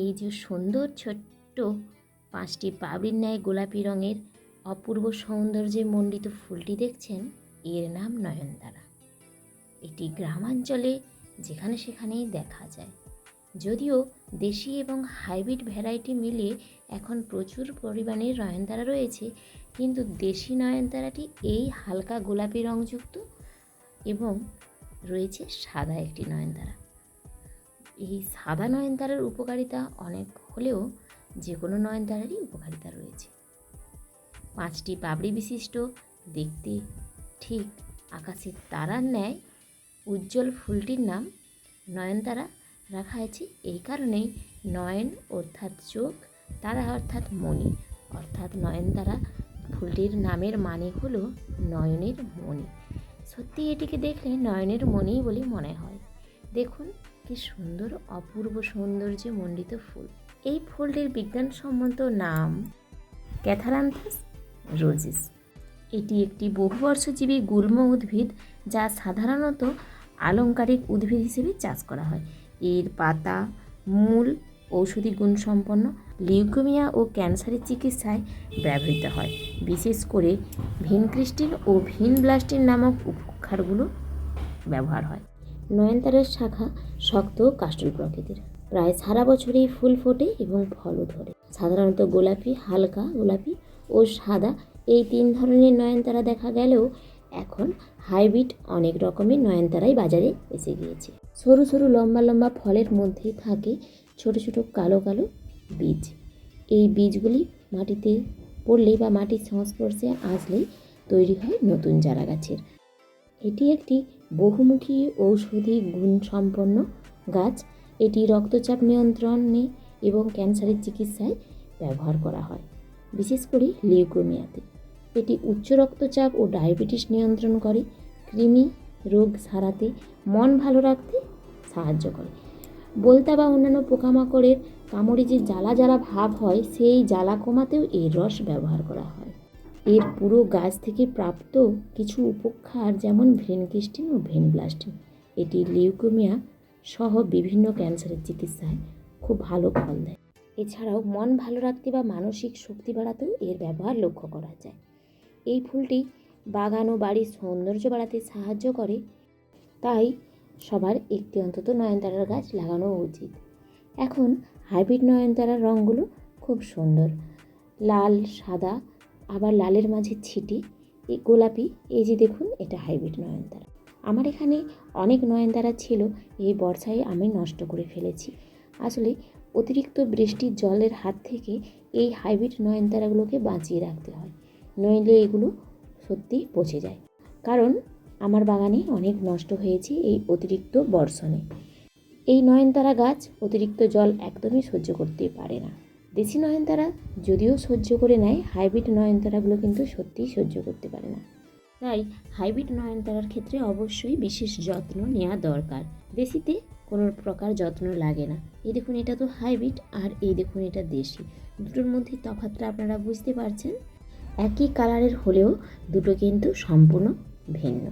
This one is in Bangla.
এই যে সুন্দর ছোট্ট পাঁচটি পাবড়ির ন্যায় গোলাপি রঙের অপূর্ব সৌন্দর্যে মণ্ডিত ফুলটি দেখছেন এর নাম নয়নতারা। এটি গ্রামাঞ্চলে যেখানে সেখানেই দেখা যায়। যদিও দেশি এবং হাইব্রিড ভ্যারাইটি মিলিয়ে এখন প্রচুর পরিমাণে নয়নতারা রয়েছে, কিন্তু দেশি নয়নতারাটি এই হালকা গোলাপি রংযুক্ত এবং রয়েছে সাদা একটি নয়নতারা। এই সাদা নয়নতারার উপকারিতা অনেক হলেও যে কোনো নয়নতারারই উপকারিতা রয়েছে। পাঁচটি পাপড়ি বিশিষ্ট, দেখতে ঠিক আকাশের তারার ন্যায় উজ্জ্বল ফুলটির নাম নয়নতারা রাখা হয়েছে। এই কারণেই নয়ন অর্থাৎ চোখ, তারা অর্থাৎ মণি, অর্থাৎ নয়নতারা ফুলটির নামের মানে হলো নয়নের মণি। সত্যি এটিকে দেখলে নয়নের মণিই বলে মনে হয়। দেখুন কি সুন্দর, অপূর্ব সৌন্দর্যে মণ্ডিত ফুল। এই ফুলটির বিজ্ঞানসম্মত নাম ক্যাথারান্থাস রোজিস। এটি একটি বহুবর্ষজীবী গুল্ম উদ্ভিদ যা সাধারণত আলংকারিক উদ্ভিদ হিসেবে চাষ করা হয়। এর পাতা, মূল, ঔষধি গুণসম্পন্ন, লিউকেমিয়া ও ক্যান্সারের চিকিৎসায় ব্যবহৃত হয়। বিশেষ করে ভিনক্রিস্টিন ও ভিন ব্লাস্টিন নামক উপক্ষারগুলো ব্যবহার হয়। নয়নতারার শাখা শক্ত ও কাস্টল প্রকৃতির। প্রায় সারা বছরই ফুল ফোটে এবং ফলও ধরে। সাধারণত গোলাপি, হালকা গোলাপি ও সাদা এই তিন ধরনের নয়নতারা দেখা গেলেও এখন হাইব্রিড অনেক রকমের নয়নতারাই বাজারে এসে গিয়েছে। সরু সরু লম্বা লম্বা ফলের মধ্যেই থাকে ছোট ছোট কালো কালো বীজ। এই বীজগুলি মাটিতে পড়লেই বা মাটির সংস্পর্শে আসলেই তৈরি হয় নতুন চারা গাছের এটি একটি বহুমুখী ঔষধি গুণসম্পন্ন গাছ। এটি রক্তচাপ নিয়ন্ত্রণে এবং ক্যান্সারের চিকিৎসায় ব্যবহার করা হয়, বিশেষ করে লিউকোমিয়াতে। এটি উচ্চ রক্তচাপ ও ডায়াবেটিস নিয়ন্ত্রণ করে, কৃমি রোগ সারাতে, মন ভালো রাখতে সাহায্য করে। বলতা বা অন্যান্য পোকামাকড়ের কামড়ে যে জ্বালা জ্বালা ভাব হয়, সেই জ্বালা কমাতেও এর রস ব্যবহার করা হয়। এর পুরো গাছ থেকে প্রাপ্ত কিছু উপক্ষার যেমন ভেনকিস্টিন ও ভেনব্লাস্টিন এটি লিউকেমিয়া সহ বিভিন্ন ক্যান্সারের চিকিৎসায় খুব ভালো ফল দেয়। এছাড়াও মন ভালো রাখতে বা মানসিক শক্তি বাড়াতেও এর ব্যবহার লক্ষ্য করা যায়। এই ফুলটি বাগান ও বাড়ির সৌন্দর্য বাড়াতে সাহায্য করে। তাই সবার একটি অন্তত নয়নতারার গাছ লাগানো উচিত। এখন হাইব্রিড নয়নতারার রঙগুলো খুব সুন্দর। লাল, সাদা আবার লালের মাঝে ছিটি, এই গোলাপি, এই যে দেখুন, এটা হাইব্রিড নয়নতারা। আমার এখানে অনেক নয়নতারা ছিল, এই বর্ষায় আমি নষ্ট করে ফেলেছি। আসলে অতিরিক্ত বৃষ্টির জলের হাত থেকে এই হাইব্রিড নয়নতারাগুলোকে বাঁচিয়ে রাখতে হয়, নইলে এগুলো সত্যি পচে যায়। কারণ আমার বাগানে অনেক নষ্ট হয়েছে এই অতিরিক্ত বর্ষণে। এই নয়নতারা গাছ অতিরিক্ত জল একদমই সহ্য করতে পারে না। দেশি নয়নতারা যদিও সহ্য করে নেয়, হাইব্রিড নয়নতারাগুলো কিন্তু সত্যিই সহ্য করতে পারে না। তাই হাইব্রিড নয়নতারার ক্ষেত্রে অবশ্যই বিশেষ যত্ন নেওয়া দরকার। দেশিতে কোনো প্রকার যত্ন লাগে না। এই দেখুন এটা তো হাইব্রিড আর এই দেখুন এটা দেশি। দুটোর মধ্যে তফাৎটা আপনারা বুঝতে পারছেন। একই কালারের হলেও দুটো কিন্তু সম্পূর্ণ ভিন্ন।